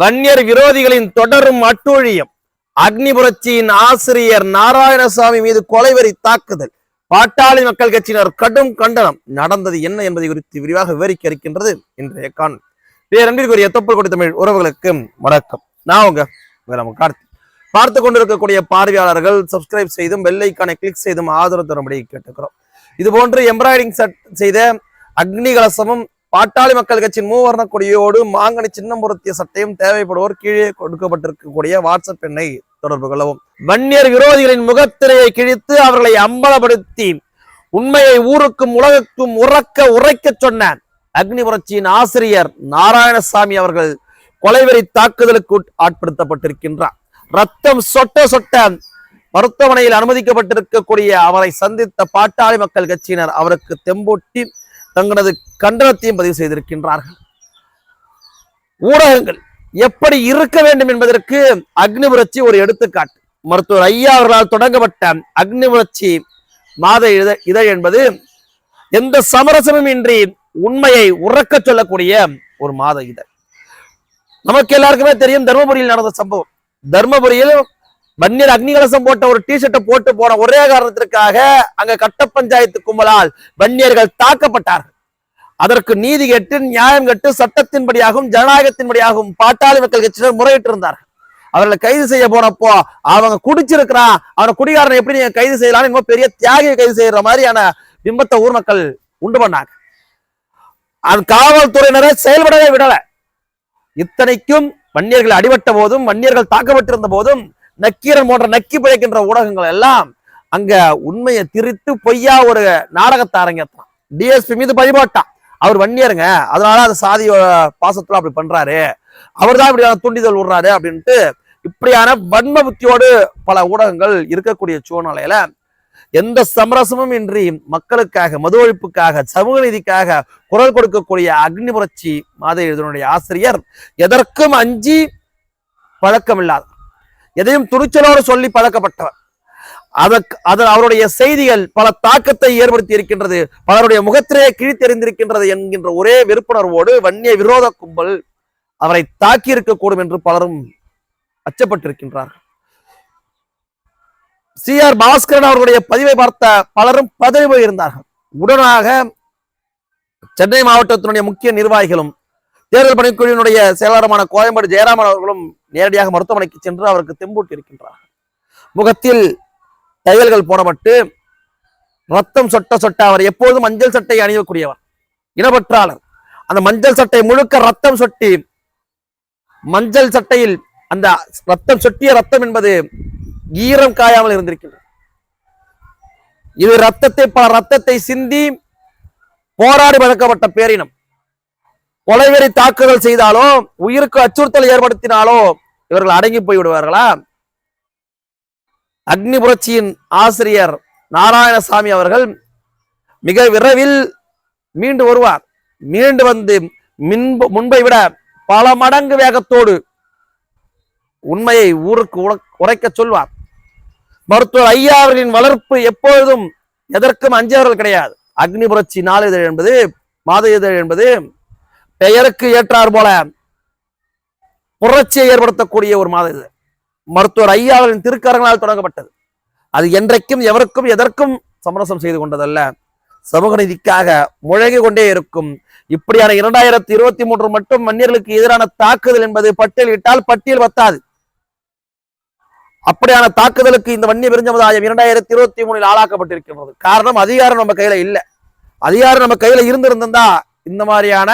வன்னியர் விரோதிகளின் தொடரும் அட்டூழியம். அக்னி புரட்சியின் ஆசிரியர் நாராயணசாமி மீது கொலைவெறி தாக்குதல். பாட்டாளி மக்கள் கட்சியினர் கடும் கண்டனம். நடந்தது என்ன என்பதை குறித்து விரிவாக விவரிக்க இருக்கின்றது இன்றைய காணொலி பேரன்பிற்குரிய தொப்புள் கொடி தமிழ் உறவுகளுக்கு வணக்கம். நான் உங்க கார்த்தி. பார்த்து கொண்டிருக்கக்கூடிய பார்வையாளர்கள் சப்ஸ்கிரைப் செய்தும் வெள்ளைக்கான கிளிக் செய்தும் ஆதரவு தரும்படி கேட்டுக்கிறோம். இது போன்று எம்ப்ராய்டிங் செட் செய்த அக்னி கலசமும் பாட்டாளி மக்கள் கட்சியின் மூவர்ண கொடியோடு மாங்கனி சின்னம்புரத்திய சட்டையும் தேவைப்படுவோர் கீழே கொடுக்கப்பட்டிருக்கக்கூடிய வாட்ஸ்அப் எண்ணை தொடர்பு கொள்ளவும். வன்னியர் விரோதிகளின் முகத்திரையை கிழித்து அவர்களை அம்பலப்படுத்தி உண்மையை ஊருக்கும் உலகுக்கும் உறக்க உரைக்க சொன்ன அக்னி புரட்சியின் ஆசிரியர் நாராயணசாமி அவர்கள் கொலைவெறி தாக்குதலுக்கு ஆட்படுத்தப்பட்டிருக்கின்றார். ரத்தம் சொட்ட சொட்ட மருத்துவமனையில் அனுமதிக்கப்பட்டிருக்கக்கூடிய அவரை சந்தித்த பாட்டாளி மக்கள் கட்சியினர் அவருக்கு தெம்பூட்டி தங்களது கண்டனத்தையும் பதிவு செய்திருக்கின்றார்கள். ஊடகங்கள் எப்படி இருக்க வேண்டும் என்பதற்கு அக்னிபுரட்சி ஒரு எடுத்துக்காட்டு. மருத்துவர் ஐயா அவர்களால் தொடங்கப்பட்ட அக்னிபுரட்சி மாத இதழ் இதழ் என்பது எந்த சமரசமும் இன்றி உண்மையை உறக்க சொல்லக்கூடிய ஒரு மாத இதழ். நமக்கு எல்லாருக்குமே தெரியும் தர்மபுரியில் நடந்த சம்பவம். தர்மபுரியில் வன்னியர் அக்னிகலசம் போட்ட ஒரு டிஷர்ட்டை போட்டு போன ஒரே காரணத்திற்காக அங்க கட்ட பஞ்சாயத்து கும்பலால் வன்னியர்கள் தாக்கப்பட்டார்கள். அதற்கு நீதி கேட்டு நியாயம் கேட்டு சட்டத்தின்படியாகவும் ஜனநாயகத்தின்படியாகவும் பாட்டாளி மக்கள் கட்சியினர் முறையிட்டு இருந்தார்கள் அவர்களை கைது செய்ய போனப்போ அவங்க குடிச்சிருக்கிறான். அவனை குடிகாரனை எப்படி நீங்க கைது செய்யலாம் இன்னும் பெரிய தியாகியை கைது செய்யற மாதிரியான பிம்பத்தை ஊர் மக்கள் உண்டு பண்ணாங்க. அது காவல்துறையினரை செயல்படவே விடல. இத்தனைக்கும் வன்னியர்கள் அடிபட்ட போதும் வன்னியர்கள் தாக்கப்பட்டிருந்த போதும் நக்கீரன் போன்ற நக்கி பிழைக்கின்ற ஊடகங்கள் எல்லாம் அங்க உண்மையை திரித்து பொய்யா ஒரு நாடகத்தை அரங்கேற்றான் டிஎஸ்பி மீது பழிபோட்டான் அவர் வன்னியருங்க. அதனால அந்த சாதி பாசத்துல அப்படி பண்றாரு. அவர் தான் இப்படியான தூண்டிதல் விடுறாரு அப்படின்ட்டு இப்படியான வன்ம புத்தியோடு பல ஊடகங்கள் இருக்கக்கூடிய சூழ்நிலையில எந்த சமரசமும் இன்றி மக்களுக்காக மது ஒழிப்புக்காக சமூக நீதிக்காக குரல் கொடுக்கக்கூடிய அக்னி புரட்சி மாத இதனுடைய ஆசிரியர் எதற்கும் அஞ்சி பழக்கமில்லாத எதையும் துணிச்சலோடு சொல்லி பழக்கப்பட்டவர். அதற்கு அது அவருடைய செய்திகள் பல தாக்கத்தை ஏற்படுத்தி இருக்கின்றது பலருடைய முகத்திலே கிழித்தெறிந்திருக்கின்றது என்கின்ற ஒரே விருப்புணர்வோடு வன்னிய விரோத கும்பல் அவரை தாக்கி இருக்கக்கூடும் என்று பலரும் அச்சப்பட்டிருக்கின்றார்கள். சி ஆர் பாஸ்கரன் அவர்களுடைய பதிவை பார்த்த பலரும் பதவி போயிருந்தார்கள் உடனாக சென்னை மாவட்டத்தினுடைய முக்கிய நிர்வாகிகளும் தேர்தல் பணிக்குழுவினுடைய செயலாளருமான கோயம்பேடு ஜெயராமன் அவர்களும் நேரடியாக மருத்துவமனைக்கு சென்று அவருக்கு தெம்பூட்டி இருக்கின்றார். முகத்தில் தையல்கள் போடப்பட்டு ரத்தம் சொட்ட சொட்ட அவர் எப்போதும் மஞ்சள் சட்டை அணியக்கூடியவர் இனப்பற்றாளர். அந்த மஞ்சள் சட்டை முழுக்க ரத்தம் சொட்டி மஞ்சள் சட்டையில் அந்த ரத்தம் சொட்டிய ரத்தம் என்பது ஈரம் காயாமல் இருந்திருக்கின்றது. இது ரத்தத்தை பல ரத்தத்தை சிந்தி போராடி வழக்கப்பட்ட பேரினம். கொலைவெறி தாக்குதல் செய்தாலோ உயிருக்கு அச்சுறுத்தல் ஏற்படுத்தினாலோ இவர்கள் அடங்கி போய் விடுவார்களா? அக்னி புரட்சியின் ஆசிரியர் நாராயணசாமி அவர்கள் மிக விரைவில் மீண்டு வருவார். மீண்டு வந்து மின்பு முன்பை விட பல மடங்கு வேகத்தோடு உண்மையை ஊருக்கு உரைக்க சொல்வார். மருத்துவர் ஐயா அவர்களின் வளர்ப்பு எப்பொழுதும் எதற்கும் அஞ்சவர்கள் கிடையாது. அக்னி புரட்சி நாளிதழ் என்பது மாத இதழ் என்பது பெயருக்கு ஏற்றார் போல புரட்சியை ஏற்படுத்தக்கூடிய ஒரு மாதம் இது. மருத்துவர் ஐயாவின் திருக்கரங்களால் தொடங்கப்பட்டது. அது என்றைக்கும் எவருக்கும் எதற்கும் சமரசம் செய்து கொண்டதல்ல. சமூக நீதிக்காக முழங்கி கொண்டே இருக்கும். இப்படியான இரண்டாயிரத்தி இருபத்தி மூன்று மட்டும் மன்னியர்களுக்கு எதிரான தாக்குதல் என்பது பட்டியலிட்டால் பட்டியல் பத்தாது. அப்படியான தாக்குதலுக்கு இந்த வன்னிய பெருஞ்சமுதாயம் இரண்டாயிரத்தி இருபத்தி மூணில் ஆளாக்கப்பட்டிருக்கின்றது. காரணம் அதிகாரம் நம்ம கையில இல்ல. அதிகாரம் நம்ம கையில இருந்திருந்தா இந்த மாதிரியான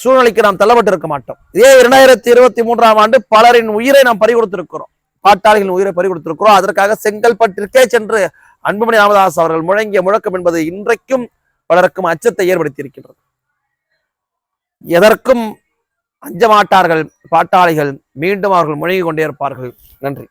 சூழ்நிலைக்கு நாம் தள்ளப்பட்டிருக்க மாட்டோம். இதே இரண்டாயிரத்தி இருபத்தி மூன்றாம் ஆண்டு பலரின் உயிரை நாம் பறிகொடுத்திருக்கிறோம். பாட்டாளிகளின் உயிரை பறிகொடுத்திருக்கிறோம். அதற்காக செங்கல்பட்டிற்கே சென்று அன்புமணி ராமதாஸ் அவர்கள் முழங்கிய முழக்கம் என்பது இன்றைக்கும் பலருக்கும் அச்சத்தை ஏற்படுத்தி இருக்கின்றது எதற்கும் அஞ்ச மாட்டார்கள். பாட்டாளிகள் மீண்டும் அவர்கள் முழங்கிக் கொண்டே இருப்பார்கள். நன்றி.